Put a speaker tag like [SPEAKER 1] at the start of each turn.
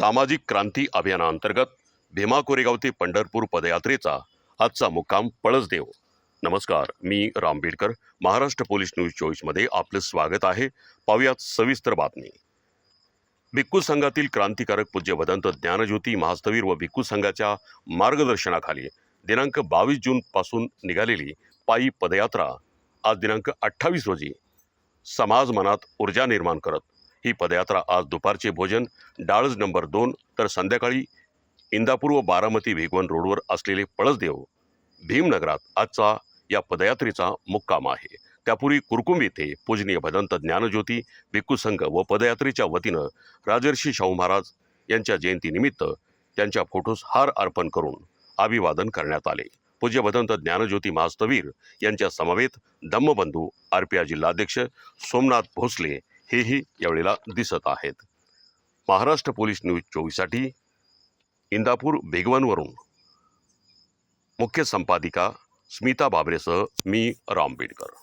[SPEAKER 1] सामाजिक क्रांती अभियानाअंतर्गत भीमा कोरेगाव ते पंढरपूर पदयात्रेचा आजचा मुक्काम पळसदेव. नमस्कार मी राम बीडकर. महाराष्ट्र पोलीस न्यूज चोवीसमध्ये आपलं स्वागत आहे. पाहुयात सविस्तर बातमी. भिक्खू संघातील क्रांतिकारक पूज्य भदंत ज्ञानज्योती महास्तवीर व भिक्खू संघाच्या मार्गदर्शनाखाली दिनांक बावीस जूनपासून निघालेली पायी पदयात्रा आज दिनांक अठ्ठावीस रोजी समाज मनात ऊर्जा निर्माण करत ही पदयात्रा आज दुपारचे भोजन डाळज नंबर दोन तर संध्याकाळी इंदापूर व बारामती भेगवन रोडवर असलेले पळसदेव भीमनगरात आजचा या पदयात्रेचा मुक्काम आहे. त्यापूर्वी कुरकुंब येथे पूजनीय भदंत ज्ञानज्योती भिक्खू संघ व पदयात्रेच्या वतीनं राजर्षी शाहू महाराज यांच्या जयंतीनिमित्त त्यांच्या फोटोस हार अर्पण करून अभिवादन करण्यात आले. पूज्य भदंत ज्ञानज्योती महास्तवीर यांच्या समवेत धम्मबंधू आरपीआय जिल्हाध्यक्ष सोमनाथ भोसले हेही यावेळेला दिसत आहेत. महाराष्ट्र पोलीस न्यूज चोवीससाठी इंदापूर बेगवानवरून मुख्य संपादिका स्मिता बाबरेसह मी राम बेडकर.